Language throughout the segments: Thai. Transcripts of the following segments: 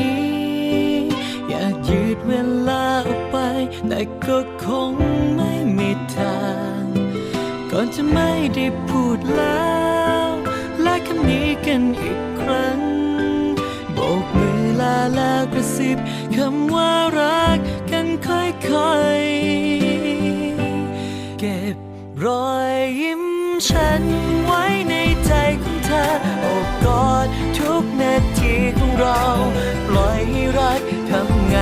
้ ยากยืดเวลาออกไป แต่ก็คงไม่มีทาง ก่อนจะไม่ได้พูดแล้ว และคำนี้กันอีกครั้ง โบกมือลาแล้วกระซิบคำว่ารักกันค่อยๆ เก็บรอยยิ้มฉันไว้ในใจของเธอโอบกอดทุกนาทีของเรา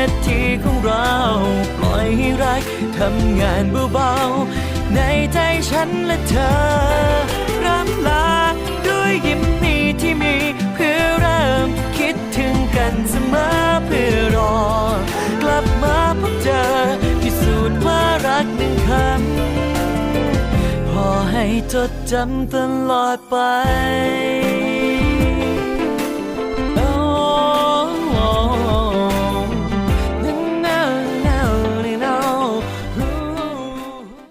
ทุกนาทีของเรา ปล่อยให้รักทำงานเบาๆ ในใจฉันและเธอรำลาด้วยยิ้มนี้ที่มี เพื่อเริ่มคิดถึงกันเสมอเพื่อรอ กลับมาพบเจอพิสูจน์ว่ารักหนึ่งคำพอให้จดจำตลอดไป